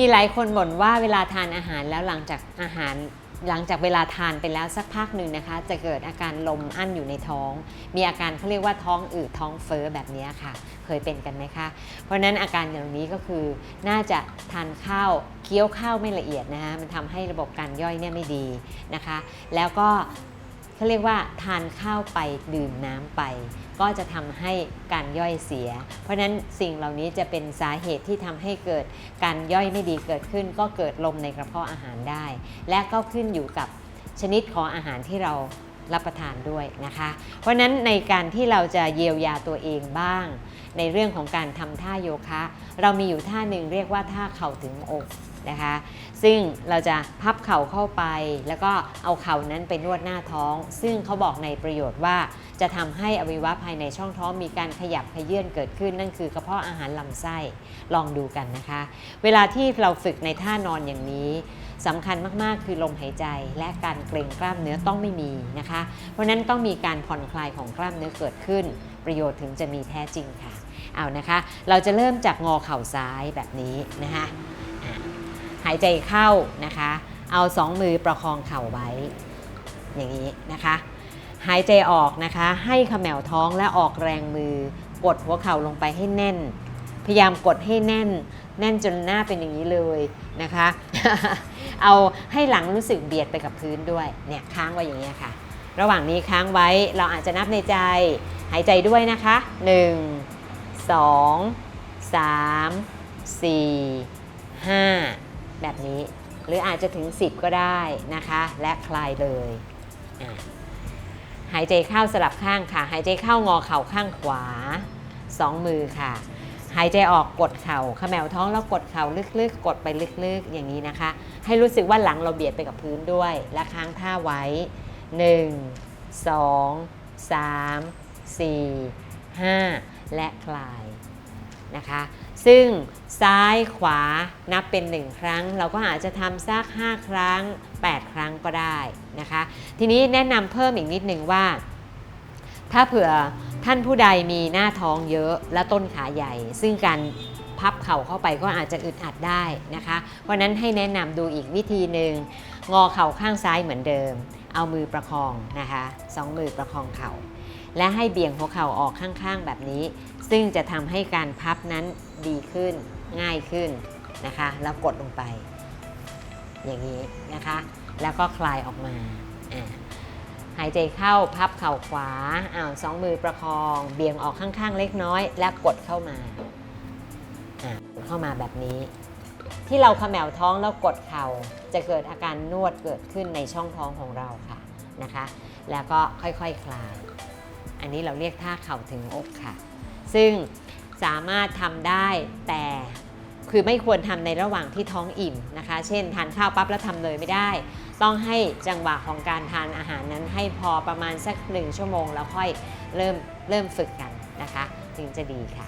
มีหลายคนบ่นว่าเวลาทานอาหารแล้วหลังจากอาหารหลังจากเวลาทานไปแล้วสักพักหนึ่งนะคะ จะเกิดอาการลมอั้นอยู่ในท้อง มีอาการเขาเรียกว่าท้องอืดท้องเฟ้อแบบนี้ค่ะ เคยเป็นกันไหมคะ เพราะฉะนั้นอาการอย่างนี้ก็คือ น่าจะทานข้าวเคี้ยวข้าวไม่ละเอียดนะคะมันทำให้ระบบการย่อยเนี่ยไม่ดีนะคะ แล้วก็ เขาเรียกว่าทานข้าวไปดื่มน้ำไป ก็จะทำให้การย่อยเสีย เพราะฉะนั้นสิ่งเหล่านี้จะเป็นสาเหตุที่ทำให้เกิดการย่อยไม่ดีเกิดขึ้น ก็เกิดลมในกระเพาะอาหารได้ และก็ขึ้นอยู่กับชนิดของอาหารที่เรารับประทานด้วยนะคะ เพราะฉะนั้นในการที่เราจะเยียวยาตัวเองบ้างในเรื่องของการทำท่าโยคะ เรามีอยู่ท่าหนึ่งเรียกว่าท่าเข่าถึงอกนะคะ ซึ่งเราจะพับเข่าเข้าไป แล้วก็เอาเข่านั้นไปนวดหน้าท้อง ซึ่งเขาบอกในประโยชน์ว่า จะทำให้อวัยวะภายในช่องท้องมีการขยับขยื่นเกิดขึ้นนั่นคือกระเพาะอาหารลำไส้ลองดูกันนะคะ เวลาที่เราฝึกในท่านอนอย่างนี้สำคัญมาก ๆ คือลมหายใจและการเกร็งกล้ามเนื้อต้องไม่มีนะคะ เพราะฉะนั้นต้องมีการผ่อนคลายของกล้ามเนื้อเกิดขึ้นประโยชน์ถึงจะมีแท้จริงค่ะ เอานะคะ เราจะเริ่มจากงอเข่าซ้ายแบบนี้นะคะหายใจเข้านะคะ เอาสองมือประคองเข่าไว้ อย่างนี้นะคะ หายใจออกนะคะ ให้เขมวท้องและออกแรงมือกดหัวเข่าลงไปให้แน่น พยายามกดให้แน่น แน่นจนหน้าเป็นอย่างนี้เลยนะคะ เอาให้หลังรู้สึกเบียดไปกับพื้นด้วยเนี่ยค้างไว้อย่างนี้ค่ะ ระหว่างนี้ค้างไว้เราอาจจะนับในใจ หายใจด้วยนะคะ 1 2 3 4 5 แบบนี้ หรืออาจจะถึง 10 ก็ได้นะคะ และคลายเลย หายใจเข้าสลับข้างค่ะ หายใจเข้างอเข่าข้างขวา 2 มือค่ะ หายใจออกกดเข่าขมวท้องแล้วกดเข่าลึกๆ กดไปลึกๆ อย่างนี้นะคะ ให้รู้สึกว่าหลังเราเบียดไปกับพื้นด้วย และค้างท่าไว้ 1 2 3 4 5 และคลายนะคะ ซึ่งซ้ายขวานับเป็น 1 ครั้ง เราก็อาจจะทำสัก 5 ครั้ง 8 ครั้งก็ได้นะคะ ทีนี้แนะนำเพิ่มอีกนิดนึงว่า ถ้าเผื่อท่านผู้ใดมีหน้าท้องเยอะและต้นขาใหญ่ ซึ่งการพับเข่าเข้าไปก็อาจจะอึดอัดได้นะคะ เพราะฉะนั้นให้แนะนำดูอีกวิธีหนึ่งงอเข่าข้างซ้ายเหมือนเดิม เอามือประคองนะคะสองมือประคองเข่า และให้เบี่ยงหัวเข่าออกข้างๆ แบบนี้ ซึ่งจะทำให้การพับนั้นดีขึ้นง่ายขึ้นนะคะ แล้วกดลงไป อย่างนี้นะคะ แล้วก็คลายออกมาหายใจเข้าพับเข่าขวาอ้าวสองมือประคอง เบี่ยงออกข้างๆ เล็กน้อย และกดเข้ามาเข้ามาแบบนี้ ที่เราขมวท้องแล้วกดเข่าจะเกิดอาการนวดเกิดขึ้นในช่องท้องของเราค่ะนะคะ แล้วก็ค่อยๆคคลาย อันนี้เราเรียกท่าเข่าถึงอกค่ะ ซึ่งสามารถทำได้แต่คือไม่ควรทำในระหว่างที่ท้องอิ่มนะคะ เช่นทานข้าวปั๊บแล้วทำเลยไม่ได้ ต้องให้จังหวะของการทานอาหารนั้นให้พอประมาณสักหนึ่งชั่วโมง แล้วค่อยเริ่มเริ่มฝึกกันนะคะถึงจะดีค่ะ